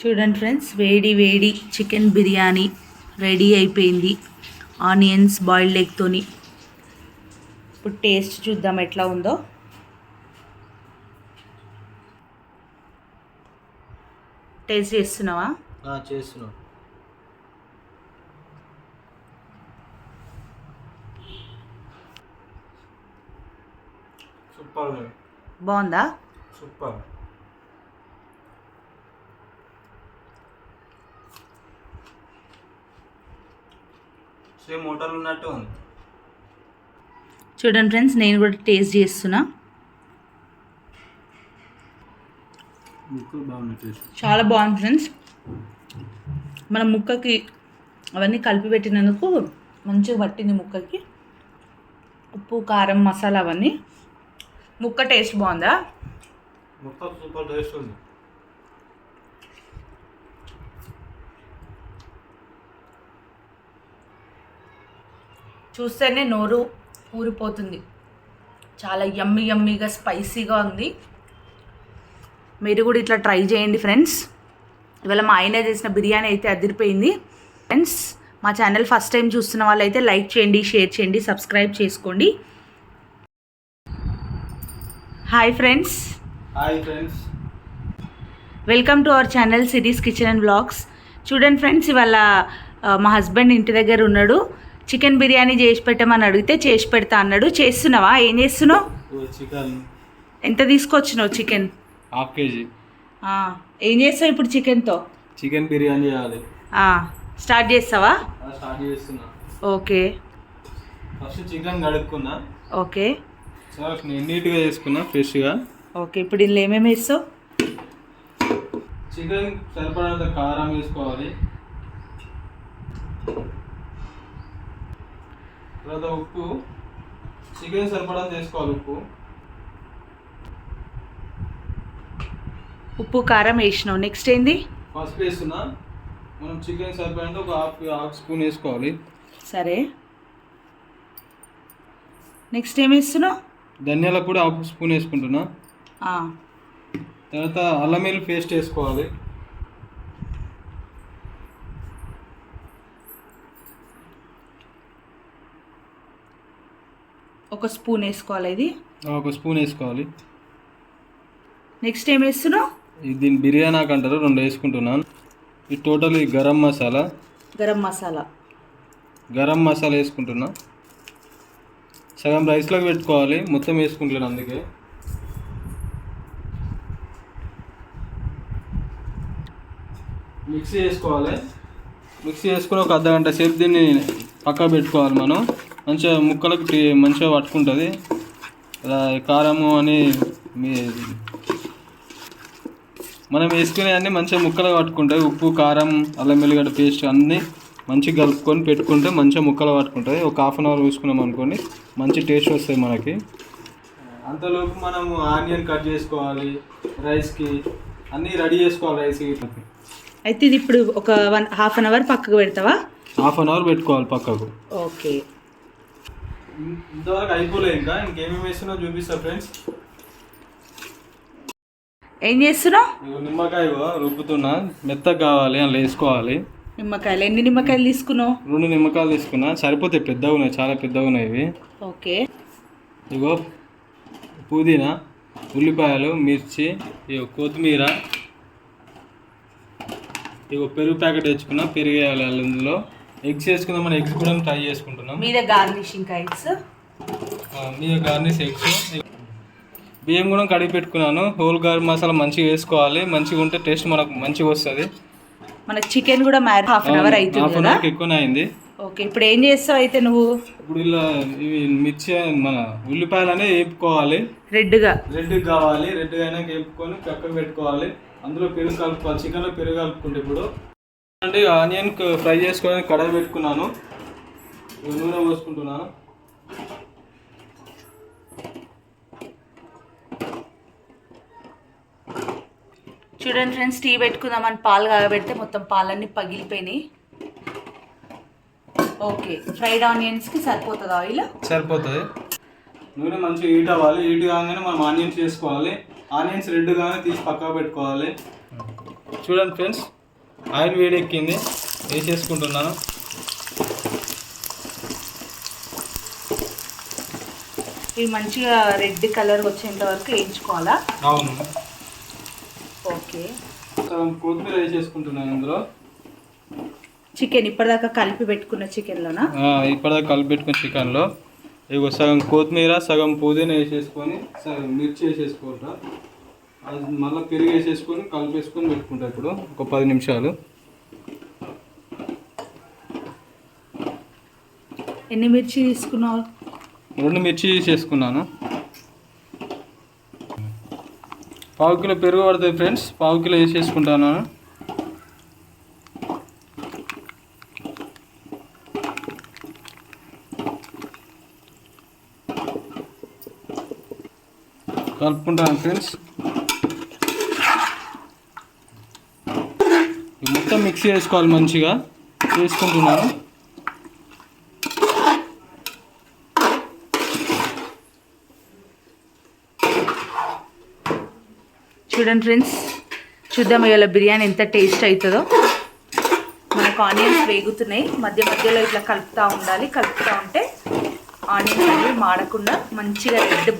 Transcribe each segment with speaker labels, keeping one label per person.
Speaker 1: చూడండి ఫ్రెండ్స్ వేడి వేడి చికెన్ బిర్యానీ రెడీ అయిపోయింది. ఆనియన్స్ బాయిల్డ్ ఎగ్తోని ఇప్పుడు టేస్ట్ చూద్దాం ఎట్లా ఉందో. టేస్ట్ చేస్తున్నావా?
Speaker 2: చేస్తున్నాం. సూపర్
Speaker 1: బాగుందా?
Speaker 2: సూపర్. సేమ్ హోటల్ ఉన్నట్టు ఉంది.
Speaker 1: చూడండి ఫ్రెండ్స్ నేను కూడా టేస్ట్ చేస్తున్నా.
Speaker 2: ముక్కు బాగుంది టేస్ట్.
Speaker 1: చాలా బాగుంది ఫ్రెండ్స్. మన ముక్కకి అవన్నీ కలిపి పెట్టినందుకు మంచిగా పట్టింది ముక్కకి. ఉప్పు కారం మసాలా అవన్నీ. ముక్క టేస్ట్ బాగుందా?
Speaker 2: ముక్క సూపర్ టేస్ట్ ఉంది.
Speaker 1: చూస్తేనే నోరు ఊరిపోతుంది. చాలా యమ్మి యమ్మీగా స్పైసీగా ఉంది. మీరు కూడా ఇట్లా ట్రై చేయండి ఫ్రెండ్స్. ఇవాళ మా ఆయన చేసిన బిర్యానీ అయితే అదిరిపోయింది. ఫ్రెండ్స్ మా ఛానల్ ఫస్ట్ టైం చూస్తున్న వాళ్ళైతే లైక్ చేయండి షేర్ చేయండి సబ్స్క్రైబ్ చేసుకోండి. Hi friends.
Speaker 2: Hi friends.
Speaker 1: Welcome to our channel cities kitchen and blogs. చూడండి ఫ్రెండ్స్ ఇవాళ మా హస్బెండ్ ఇంటి దగ్గర ఉన్నాడు. చికెన్ బిర్యానీ చేసి పెట్టమని అడిగితే చేసి పెడతా అన్నాడు. చేస్తున్నావా? ఏం చేస్తున్నావు?
Speaker 2: చికెన్.
Speaker 1: ఎంత తీసుకొచ్చినావు చికెన్?
Speaker 2: Half KG.
Speaker 1: ఏం చేస్తావు ఇప్పుడు చికెన్తో?
Speaker 2: చికెన్ బిర్యానీ చేయాలి.
Speaker 1: స్టార్ట్ చేస్తావా?
Speaker 2: స్టార్ట్ చేస్తున్నా.
Speaker 1: ఓకే.
Speaker 2: ఫస్ట్ చికెన్ కడుక్కున్నా.
Speaker 1: ఓకే.
Speaker 2: నీట్గా చేసుకున్నా ఫ్రెష్గా.
Speaker 1: ఓకే ఇప్పుడు ఇందులో ఏమేమి వేస్తావు?
Speaker 2: చికెన్ సరిపడంత కారం వేసుకోవాలి. తర్వాత ఉప్పు. చికెన్ సరిపడంత వేసుకోవాలి ఉప్పు.
Speaker 1: ఉప్పు కారం వేసినావు. నెక్స్ట్ ఏంది?
Speaker 2: పసుపు వేస్తున్నా. మనం చికెన్ సరిపడంత ఒక హాఫ్ హాఫ్ స్పూన్ వేసుకోవాలి.
Speaker 1: సరే. నెక్స్ట్ ఏం వేస్తున్నావు?
Speaker 2: ధనియాల పొడి హాఫ్ స్పూన్ వేసుకుంటున్నా. తర్వాత అల్లం వెల్లుల్లి పేస్ట్ వేసుకోవాలి.
Speaker 1: ఒక స్పూన్ వేసుకోవాలి ఇది.
Speaker 2: ఒక స్పూన్ వేసుకోవాలి.
Speaker 1: నెక్స్ట్ ఏం వేస్తున్నావు?
Speaker 2: దీన్ని బిర్యానీ ఆకు అంటారు రెండు వేసుకుంటున్నాను. ఇది టోటల్ ఈ గరం మసాలా.
Speaker 1: గరం మసాలా.
Speaker 2: గరం మసాలా వేసుకుంటున్నా. సగం రైస్లోకి పెట్టుకోవాలి మొత్తం వేసుకుంటున్నాను అందుకే. మిక్సీ వేసుకోవాలి. మిక్సీ వేసుకుని ఒక అర్ధ గంట సేపు దీన్ని పక్క పెట్టుకోవాలి మనం. మంచిగా ముక్కలకు మంచిగా పట్టుకుంటుంది. ఇలా కారము అని మీ మనం వేసుకునే అన్ని మంచిగా ముక్కలు పట్టుకుంటాయి ఉప్పు కారం అల్లం వెల్లిగడ్డ పేస్ట్ అన్నీ మంచిగా కలుపుకొని పెట్టుకుంటే మంచిగా ముక్కలు పట్టుకుంటుంది. ఒక హాఫ్ అన్ అవర్ చూసుకున్నాం అనుకోండి మంచి టేస్ట్ వస్తాయి మనకి. అంతలోపు మనము ఆనియన్ కట్ చేసుకోవాలి రైస్కి అన్నీ రెడీ చేసుకోవాలి రైస్కి
Speaker 1: అయితే ఇది ఇప్పుడు ఒక వన్ హాఫ్ అన్ అవర్ పక్కకు పెడతావా?
Speaker 2: హాఫ్ అన్ అవర్ పెట్టుకోవాలి పక్కకు.
Speaker 1: ఓకే
Speaker 2: ఇంతవరకు అయిపోలేదు ఇంకా. ఇంకేమేమి వేస్తున్నా చూపిస్తా ఫ్రెండ్స్.
Speaker 1: ఏం చేస్తున్నావు?
Speaker 2: నిమ్మకాయ రుబ్బుతున్నా. మెత్తగా కావాలి అందులో వేసుకోవాలి.
Speaker 1: నిమ్మకాయలు. ఎన్ని నిమ్మకాయలు తీసుకున్నావు?
Speaker 2: రెండు నిమ్మకాయలు తీసుకున్నా. సరిపోతాయి పెద్దగా ఉన్నాయి. చాలా పెద్దగా ఉన్నాయి ఇవి.
Speaker 1: ఓకే.
Speaker 2: ఇగో పుదీనా ఉల్లిపాయలు మిర్చి ఇగో కొత్తిమీర. ఇగో పెరుగు ప్యాకెట్ తెచ్చుకున్నా. పెరుగు వేయాలి ఇందులో ఎగ్స్ వేసుకుందాం మనం ఎగ్స్ కూడా ట్రై చేసుకుంటున్నాం.
Speaker 1: మీద గార్నిషింగ్ కైట్స్
Speaker 2: ఆ, మీద గార్నిష్ ఎగ్స్. బియ్యం కూడా కడిగి పెట్టుకున్నాను. హోల్ గార్ మసాలా మంచిగా వేసుకోవాలి. మంచిగా ఉంటే టేస్ట్ మనకు మంచిగా వస్తుంది.
Speaker 1: మనకి చికెన్ కూడా మ్యారీ హాఫ్ అన్ అవర్ అవుతుంది
Speaker 2: హాఫ్ అన్
Speaker 1: కదా?
Speaker 2: అవర్కి ఎక్కువనే అయింది.
Speaker 1: ఓకే ఇప్పుడు ఏం చేస్తావు అయితే నువ్వు?
Speaker 2: ఇప్పుడు ఇలా ఇవి మిర్చి మన ఉల్లిపాయలు అనేవి వేపుకోవాలి.
Speaker 1: రెడ్గా?
Speaker 2: రెడ్ కావాలి. రెడ్ అయినాక వేపుకొని పక్కన పెట్టుకోవాలి. అందులో పెరుగు కలుపుకోవాలి. చికెన్లో పెరుగు కలుపుకుంటే ఇప్పుడు అంటే ఆనియన్ ఫ్రై చేసుకోవడానికి కడాయి పెట్టుకున్నాను. నూనె పోసుకుంటున్నాను.
Speaker 1: చూడండి ఫ్రెండ్స్ టీ పెట్టుకుందామని పాలు కాగబెడితే మొత్తం పాలన్నీ పగిలిపోయినాయి. ఓకే ఫ్రైడ్ ఆనియన్స్కి సరిపోతుంది ఆయిల్?
Speaker 2: సరిపోతుంది. నూనె మంచిగా హీట్ అవ్వాలి. హీట్ కాగానే మనం ఆనియన్స్ వేసుకోవాలి ఆనియన్స్ రెడ్ కానీ తీసి పక్కకు పెట్టుకోవాలి. చూడండి ఫ్రెండ్స్ ఆయిల్ వేడెక్కింది వేసేసుకుంటున్నాను.
Speaker 1: ఇవి మంచిగా రెడ్ కలర్ వచ్చేంత వరకు వేయించుకోవాలా?
Speaker 2: అవును.
Speaker 1: ఓకే.
Speaker 2: సగం కొత్తిమీర వేసేసుకుంటున్నాను ఇందులో.
Speaker 1: చికెన్ ఇప్పటిదాకా కలిపి పెట్టుకున్న చికెన్లోనా?
Speaker 2: ఇప్పటిదాకా కలిపి పెట్టుకున్న చికెన్లో. ఇగో సగం కొత్తిమీర సగం పుదీనా వేసేసుకొని సగం మిర్చి వేసేసుకుంటా అది మళ్ళీ పెరుగు వేసేసుకొని కలిపేసుకొని పెట్టుకుంటా ఇప్పుడు ఒక పది నిమిషాలు.
Speaker 1: ఎన్ని మిర్చి తీసుకున్నావు?
Speaker 2: రెండు మిర్చి వేసేసుకున్నాను పావు కిలో పెరుగు పడుతుంది ఫ్రెండ్స్ పావు కిలో వేసేసుకుంటాను. కలుపుకుంటాను ఫ్రెండ్స్ ఇది మొత్తం మిక్సీ వేసుకోవాలి మంచిగా. వేసుకుంటున్నాను
Speaker 1: చూడండి ఫ్రెండ్స్ చూద్దాం ఇవాళ బిర్యానీ ఎంత టేస్ట్ అవుతుందో. మనకు ఆనియన్స్ వేగుతున్నాయి. మధ్య మధ్యలో ఇట్లా కలుపుతూ ఉండాలి. కలుపుతూ ఉంటే ఆనియన్స్ అనేవి మాడకుండా మంచిగా రెడ్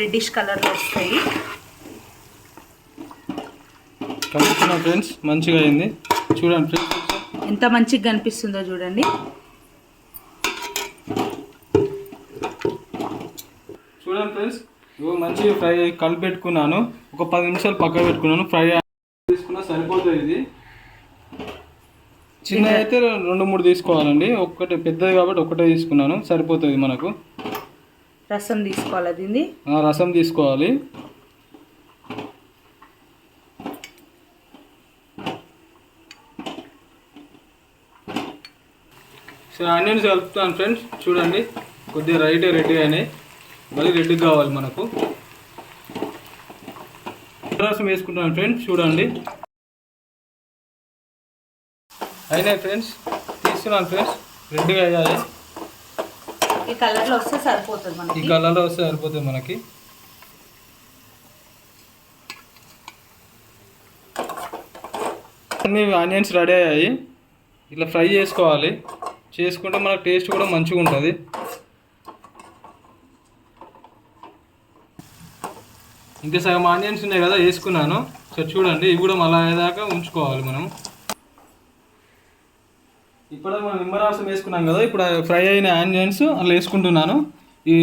Speaker 1: రెడ్డిష్ కలర్లో వస్తాయి.
Speaker 2: కలుపుకున్నాం ఫ్రెండ్స్ మంచిగా అయింది. చూడండి
Speaker 1: ఎంత మంచిగా కనిపిస్తుందో చూడండి.
Speaker 2: చూడండి ఫ్రెండ్స్ మంచిగా ఫ్రై కలిపి పెట్టుకున్నాను ఒక పది నిమిషాలు పక్కన పెట్టుకున్నాను. ఫ్రై తీసుకున్నా సరిపోతుంది ఇది. చిన్న అయితే రెండు మూడు తీసుకోవాలండి. ఒక్కటే పెద్దది కాబట్టి ఒకటే తీసుకున్నాను. సరిపోతుంది మనకు.
Speaker 1: రసం తీసుకోవాలి దీన్ని?
Speaker 2: రసం తీసుకోవాలి. సో ఆనియన్స్ కలుపుతాను ఫ్రెండ్స్. చూడండి కొద్దిగా రైట్ రెడీ అయినాయి. మళ్ళీ రెడ్ కావాలి మనకు. రసం వేసుకుంటాను ఫ్రెండ్స్ చూడండి. అయినాయి ఫ్రెండ్స్. తీసుకున్నాను ఫ్రెండ్స్ రెడ్గా అయ్యాయి.
Speaker 1: ఈ కలర్లో వస్తే సరిపోతుంది
Speaker 2: ఈ కలర్లో వస్తే సరిపోతుంది మనకి. అన్ని ఆనియన్స్ రెడీ అయ్యాయి. ఇట్లా ఫ్రై చేసుకోవాలి. చేసుకుంటే మనకు టేస్ట్ కూడా మంచిగా ఉంటుంది. ఇంకా సగం ఆనియన్స్ ఉన్నాయి కదా వేసుకున్నాను. సో చూడండి ఇవి కూడా మళ్ళీ అయ్యేదాకా ఉంచుకోవాలి మనం. ఇప్పుడు మనం నిమ్మరసం వేసుకున్నాం కదా ఇప్పుడు ఫ్రై అయిన ఆనియన్స్ అలా వేసుకుంటున్నాను. ఈ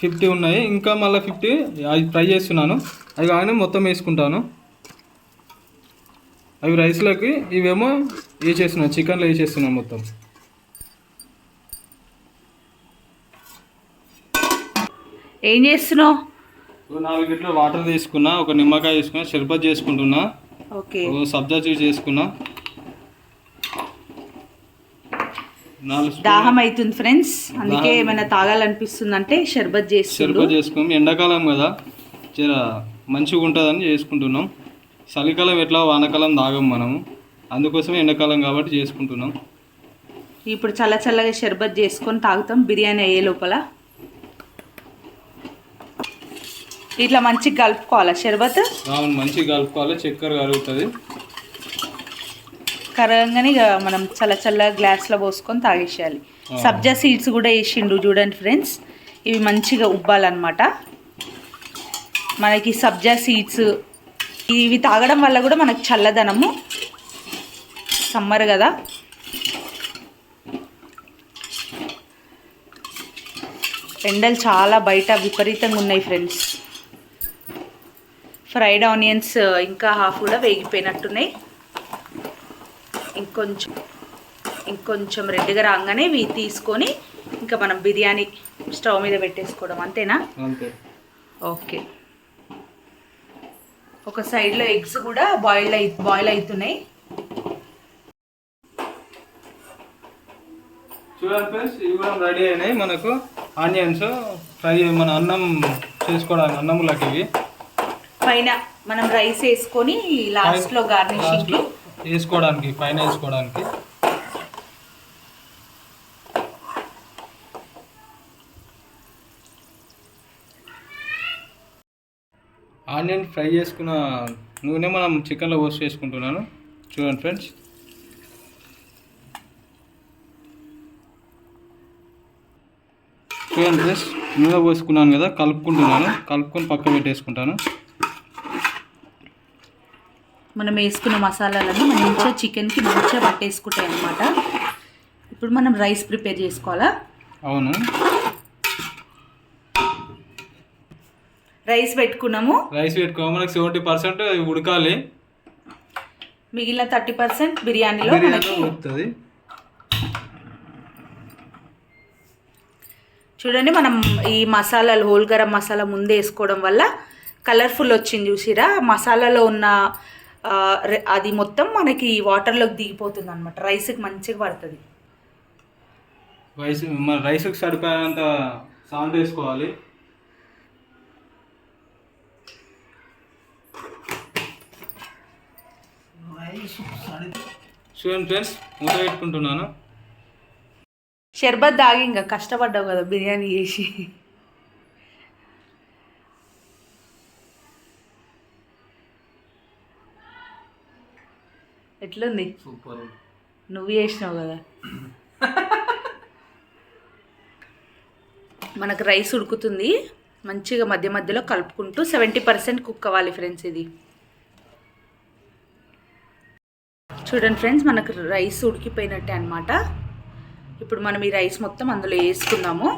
Speaker 2: ఫిఫ్టీ ఉన్నాయి ఇంకా మళ్ళీ ఫిఫ్టీ అవి ఫ్రై చేస్తున్నాను. అవి కానీ మొత్తం వేసుకుంటాను. అవి రైస్లోకి ఇవేమో వేసేస్తున్నాను చికెన్లో వేసేస్తున్నాను మొత్తం.
Speaker 1: ఏం చేస్తున్నావు?
Speaker 2: నాలుగు గిట్ల వాటర్ తీసుకున్నా ఒక నిమ్మకాయ తీసుకున్నా షర్బత్ చేసుకుంటున్నా.
Speaker 1: ఓకే.
Speaker 2: సబ్జా జ్యూస్ చేసుకున్నా.
Speaker 1: దాహం అవుతుంది ఫ్రెండ్స్. అందుకే ఏమైనా తాగాలనిపిస్తుందంటే షర్బత్ చేస్తుండు.
Speaker 2: షర్బత్ చేసుకున్నాం ఎండాకాలం కదా జర మంచిగా ఉంటుందని చేసుకుంటున్నాం. చలికాలం ఎట్లా వానకాలం తాగం మనము. అందుకోసం ఎండాకాలం కాబట్టి చేసుకుంటున్నాం.
Speaker 1: ఇప్పుడు చల్ల చల్లగా షర్బత్ చేసుకొని తాగుతాం. బిర్యానీ అయ్యే లోపల. ఇట్లా మంచిగా కలుపుకోవాలా షర్బత్?
Speaker 2: మంచిగా కలుపుకోవాలి చక్కెర కరుగుతుంది
Speaker 1: కరగంగానే ఇక మనం చల్ల చల్ల గ్లాస్లో పోసుకొని తాగేసేయాలి. సబ్జా సీడ్స్ కూడా వేసిండు చూడండి ఫ్రెండ్స్. ఇవి మంచిగా ఉబ్బాలన్నమాట. మనకి సబ్జా సీడ్స్ ఇవి తాగడం వల్ల కూడా మనకు చల్లదనము. సమ్మర్ కదా. ఎండలు చాలా బయట విపరీతంగా ఉన్నాయి ఫ్రెండ్స్. ఫ్రైడ్ ఆనియన్స్ ఇంకా హాఫ్ కూడా వేగిపోయినట్టున్నాయి. ఇంకొంచెం ఇంకొంచెం రెడ్గా రాగానే ఇవి తీసుకొని ఇంకా మనం బిర్యానీ స్టవ్ మీద పెట్టేసుకోవడం అంతేనా?
Speaker 2: అంతే.
Speaker 1: ఓకే. ఒక సైడ్లో ఎగ్స్ కూడా బాయిల్ అయి బాయిల్ అవుతున్నాయి.
Speaker 2: చూడండి ఫ్రెండ్స్ ఇవి కూడా రెడీ అయినాయి మనకు. ఆనియన్స్ ఫ్రై మన అన్నం చేసుకోవడానికి అన్నంలోకి ఇవి.
Speaker 1: పైన మనం రైస్ వేసుకొని లాస్ట్లో గార్నిషింగ్కి
Speaker 2: లాస్ట్లో వేసుకోవడానికి పైన వేసుకోవడానికి. ఆనియన్ ఫ్రై చేసుకున్న నూనె మనం చికెన్లో పోస్ట్ చేసుకుంటున్నాను. చూడండి ఫ్రెండ్స్. చూడండి ఫ్రెండ్స్ నూనె పోసుకున్నాను కదా కలుపుకుంటున్నాను. కలుపుకొని పక్క పెట్టేసుకుంటాను.
Speaker 1: మనం వేసుకున్న మసాలాలను మంచిగా చికెన్కి మంచిగా పట్టేసుకుంటాయి అనమాట ఇప్పుడు మనం రైస్ ప్రిపేర్ చేసుకోవాలా?
Speaker 2: అవును.
Speaker 1: రైస్ పెట్టుకున్నాము.
Speaker 2: రైస్ పెట్టుకో మనకి సెవెంటీ పర్సెంట్ ఉడకాలి.
Speaker 1: మిగిలిన థర్టీ పర్సెంట్ బిర్యానీలో
Speaker 2: బిర్యానీ
Speaker 1: మనకి
Speaker 2: ఉడుకుతుంది.
Speaker 1: చూడండి మనం ఈ మసాలాలు హోల్ గరం మసాలా ముందే వేసుకోవడం వల్ల కలర్ఫుల్ వచ్చింది చూసిరా. మసాలాలో ఉన్న అది మొత్తం మనకి వాటర్లోకి దిగిపోతుంది అనమాట రైస్కి మంచిగా పడుతుంది.
Speaker 2: రైస్ మన రైస్కి సరిపోయేంత సాల్ట్ వేసుకోవాలి. చూడండి ఫ్రెండ్స్ మూత పెట్టుకుంటున్నాను.
Speaker 1: షర్బత్ దాగి ఇంకా కష్టపడ్డావు కదా బిర్యానీ చేసి. ఎట్లుంది
Speaker 2: సూపర్.
Speaker 1: నువ్వు చేసినావు కదా. మనకు రైస్ ఉడుకుతుంది. మంచిగా మధ్య మధ్యలో కలుపుకుంటూ సెవెంటీ పర్సెంట్ కుక్ అవ్వాలి ఫ్రెండ్స్ ఇది. చూడండి ఫ్రెండ్స్ మనకు రైస్ ఉడికిపోయినట్టే అనమాట ఇప్పుడు మనం ఈ రైస్ మొత్తం అందులో వేసుకుందాము.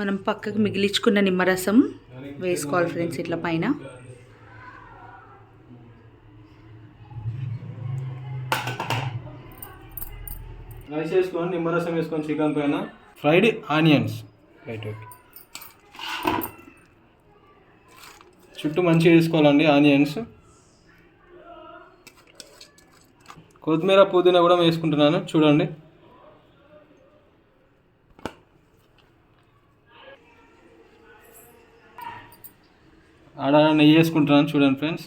Speaker 1: మనం పక్కకు మిగిలించుకున్న నిమ్మరసం వేసుకోవాలి ఫ్రెండ్స్ ఇట్లా పైన.
Speaker 2: రైస్ వేసుకొని నిమ్మరసం వేసుకొని చికెన్ పైన ఫ్రైడ్ ఆనియన్స్. రైట్ ఓకే చుట్టూ మంచిగా వేసుకోవాలండి ఆనియన్స్. కొత్తిమీర పుదీనా కూడా వేసుకుంటున్నాను చూడండి. ఆడ నెయ్యి వేసుకుంటున్నాను చూడండి ఫ్రెండ్స్.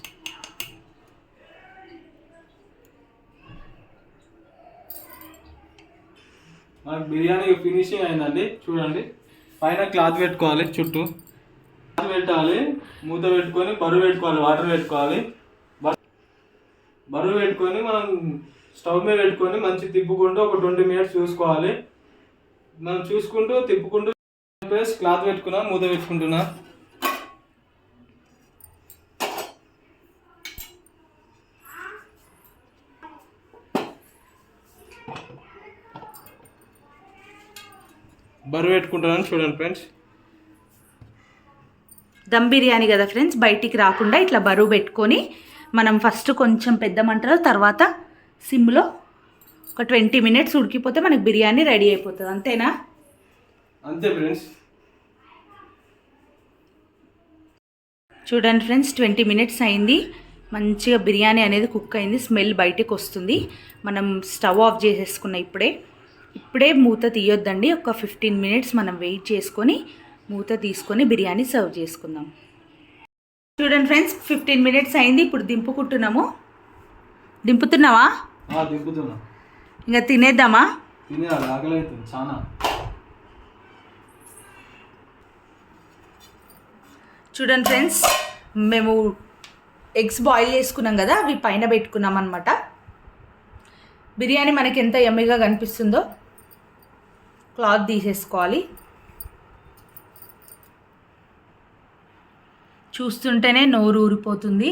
Speaker 2: మనకు బిర్యానీ ఫినిషింగ్ అయిందండి. చూడండి. పైన క్లాత్ పెట్టుకోవాలి చుట్టూ. క్లాత్ పెట్టాలి. మూత పెట్టుకొని బరువు పెట్టుకోవాలి వాటర్ పెట్టుకోవాలి. బరువు పెట్టుకొని మనం స్టవ్ మీద పెట్టుకొని మంచి తిప్పుకుంటూ ఒక ట్వంటీ మినిట్స్ చూసుకోవాలి. మనం చూసుకుంటూ తిప్పుకుంటూ ప్లస్ క్లాత్ పెట్టుకున్నా మూత పెట్టుకుంటున్నా. బరువు పెట్టుకుంటున్నాను చూడండి ఫ్రెండ్స్.
Speaker 1: దమ్ బిర్యానీ కదా ఫ్రెండ్స్ బయటికి రాకుండా ఇట్లా బరువు పెట్టుకొని మనం ఫస్ట్ కొంచెం పెద్ద మంటలో తర్వాత సిమ్లో ఒక ట్వంటీ మినిట్స్ ఉడికిపోతే మనకి బిర్యానీ రెడీ అయిపోతుంది. అంతేనా?
Speaker 2: అంతే ఫ్రెండ్స్.
Speaker 1: చూడండి ఫ్రెండ్స్ ట్వంటీ మినిట్స్ అయింది. మంచిగా బిర్యానీ అనేది కుక్ అయింది. స్మెల్ బయటకు వస్తుంది. మనం స్టవ్ ఆఫ్ చేసేసుకున్న ఇప్పుడే. ఇప్పుడే మూత తీయొద్దండి. ఒక ఫిఫ్టీన్ మినిట్స్ మనం వెయిట్ చేసుకొని మూత తీసుకొని బిర్యానీ సర్వ్ చేసుకుందాం. చూడండి ఫ్రెండ్స్ ఫిఫ్టీన్ మినిట్స్ అయింది. ఇప్పుడు దింపుకుంటున్నాము. దింపుతున్నావా?
Speaker 2: దింపుతున్నా.
Speaker 1: ఇంకా తినేద్దామా?
Speaker 2: చాలా
Speaker 1: చూడండి ఫ్రెండ్స్ మేము ఎగ్స్ బాయిల్ చేసుకున్నాం కదా అవి పైన పెట్టుకున్నాం అనమాట బిర్యానీ మనకి ఎంత ఎమ్మిగా కనిపిస్తుందో. క్లాత్ తీసేసుకోవాలి. చూస్తుంటేనే నోరు ఊరిపోతుంది.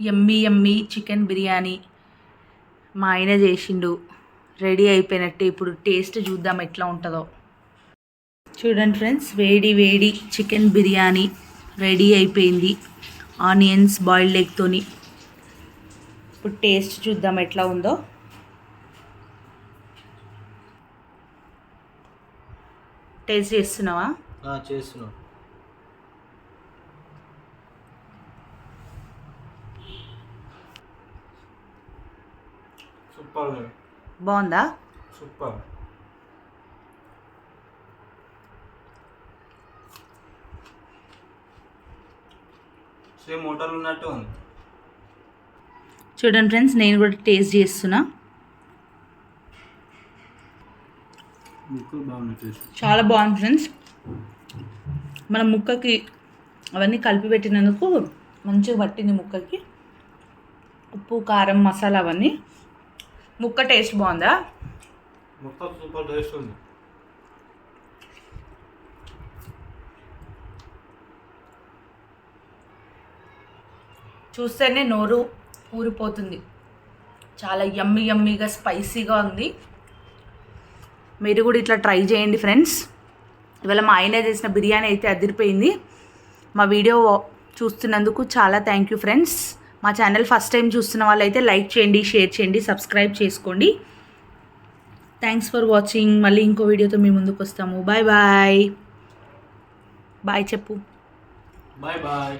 Speaker 1: ఎమ్మి ఎమ్మి చికెన్ బిర్యానీ మా ఆయన చేసిండు. రెడీ అయిపోయినట్టే ఇప్పుడు టేస్ట్ చూద్దాం ఎట్లా ఉంటుందో. చూడండి ఫ్రెండ్స్ వేడి వేడి చికెన్ బిర్యానీ రెడీ అయిపోయింది. ఆనియన్స్ బాయిల్డ్ ఎగ్తోని ఇప్పుడు టేస్ట్ చూద్దాం ఎట్లా ఉందో. టేస్ట్ చేస్తున్నావా?
Speaker 2: చేస్తున్నా. సూపర్
Speaker 1: బాగుందా?
Speaker 2: సూపర్. సేమ్ హోటల్ ఉన్నట్టు ఉంది.
Speaker 1: చూడండి ఫ్రెండ్స్ నేను కూడా టేస్ట్ చేస్తున్నా
Speaker 2: మీకు బాగుంది టేస్ట్
Speaker 1: చాలా బాగుంది ఫ్రెండ్స్. మన ముక్కకి అవన్నీ కలిపి పెట్టినందుకు మంచిగా పట్టింది ముక్కకి. ఉప్పు కారం మసాలా అవన్నీ. ముక్క టేస్ట్ బాగుందా?
Speaker 2: మొత్తం సూపర్ టేస్ట్ ఉంది.
Speaker 1: చూస్తేనే నోరు ఊరిపోతుంది. చాలా యమ్మి యమ్మీగా స్పైసీగా ఉంది. మీరు కూడా ఇట్లా ట్రై చేయండి ఫ్రెండ్స్. ఇవాళ మా ఆయన చేసిన బిర్యానీ అయితే అదిరిపోయింది. మా వీడియో చూస్తున్నందుకు చాలా థ్యాంక్ యూ ఫ్రెండ్స్. మా ఛానల్ ఫస్ట్ టైం చూస్తున్న వాళ్ళైతే లైక్ చేయండి షేర్ చేయండి సబ్స్క్రైబ్ చేసుకోండి. థ్యాంక్స్ ఫర్ వాచింగ్ మళ్ళీ ఇంకో వీడియోతో మీ ముందుకు వస్తాము. బాయ్ బాయ్ బాయ్ చెప్పు.
Speaker 2: Bye bye